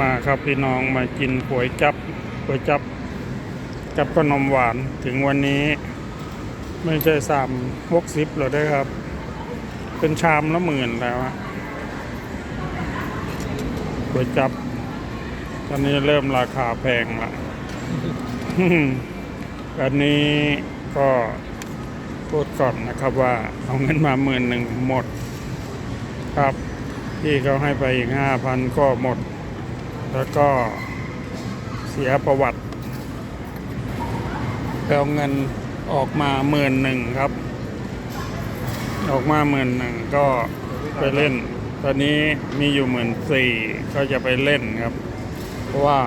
มาครับพี่น้องมากินก๋วยจับก๋วยจับกับขนมหวานถึงวันนี้ ไม่ใช่สามหกสิบหรอกได้ครับ เป็นชามละหมื่นแล้วอะก๋วยจับ ตอนนี้เริ่มราคาแพงละอันนี้ก็พูดก่อนนะครับว่าเอาเงินมาหมื่นหนึ่งหมด ครับพี่เขาให้ไปอีกห้าพันก็หมด แล้วก็เสียประวัติไปเอาเงินออกมาหมื่นหนึ่งครับ ออกมาหมื่นหนึ่งก็ไปเล่น ตอนนี้มีอยู่หมื่นสี่ก็จะไปเล่นครับ เพราะว่า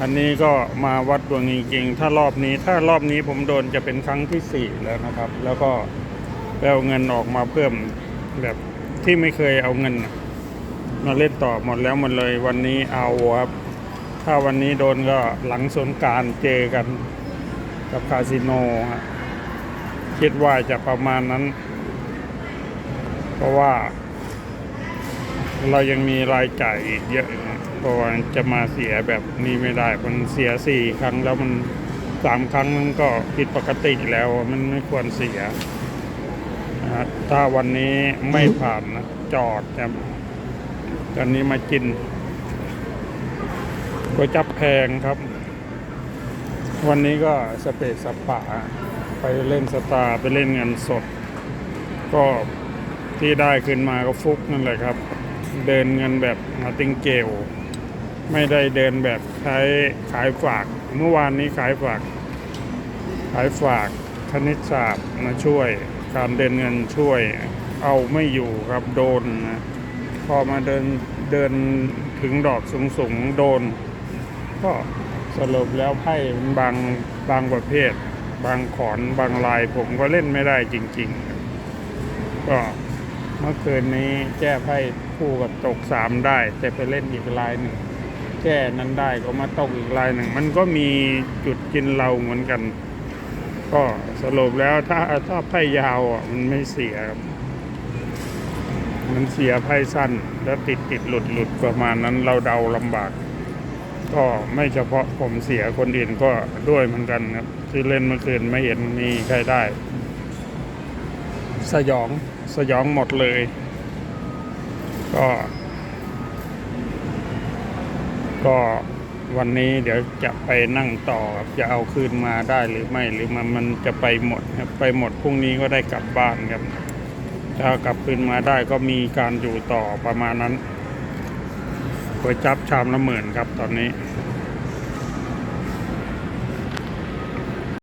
อันนี้ก็มาวัดดวงจริงๆ ถ้ารอบนี้ถ้ารอบนี้ผมโดนจะเป็นครั้งที่สี่แล้วนะครับ แล้วก็ไปเอาเงินออกมาเพิ่มแบบที่ไม่เคยเอาเงิน มาเล่นต่อหมดแล้วหมดเลย วันนี้เอาครับ ถ้าวันนี้โดนก็หลังสงการเจอกันกับคาสิโนฮะคิดว่าจะประมาณนั้น เพราะว่า เรายังมีรายจ่ายอีกเยอะนะเพราะว่าจะมาเสียแบบนี้ไม่ได้ มันเสียสี่ครั้งแล้วมันสามครั้งมันก็ผิดปกติแล้วมันไม่ควรเสียนะฮะถ้าวันนี้ไม่ผ่านนะจอดครับ ตอนนี้มากินก๋วยจับแพงครับ วันนี้ก็สเปซสปาไปเล่นสตาร์ไปเล่นเงินสด ก็ที่ได้ขึ้นมาก็ฟุกนั่นแหละครับ เดินเงินแบบมาติงเกลไม่ได้เดินแบบใช้ขายฝาก เมื่อวานนี้ขายฝาก ขายฝากคณิตศาสตร์มาช่วย การเดินเงินช่วย เอาไม่อยู่ครับโดนนะ พอมาเดินเดินถึงดอกสูงสูงๆโดน ก็สรุปแล้วไพ่มันบางบางประเภท บางขอนบางลายผมก็เล่นไม่ได้จริง ๆ ก็เมื่อคืนนี้แก้ไพ่คู่กับตกสามได้ แต่ไปเล่นอีกลายหนึ่งแก้นั้นได้ก็มาตกอีกลายหนึ่ง มันก็มีจุดกินเราเหมือนกัน ก็สรุปแล้วถ้าถ้าไพ่ยาวอะมันไม่เสียครับ มันเสียไพ่สั้น แล้วติดติดหลุดหลุดประมาณนั้นเราเดาลำบาก ก็ไม่เฉพาะผมเสียคนอื่นก็ด้วยเหมือนกันครับที่เล่นเมื่อคืนไม่เห็นมีใครได้ สยองสยองหมดเลย ก็ ก็วันนี้เดี๋ยวจะไปนั่งต่อจะเอาคืนมาได้หรือไม่หรือมันมันจะไปหมดครับไปหมดพรุ่งนี้ก็ได้กลับบ้านครับ ถ้ากลับคืนมาได้ก็มีการอยู่ต่อประมาณนั้นก๋วยจับชามละหมื่นครับตอนนี้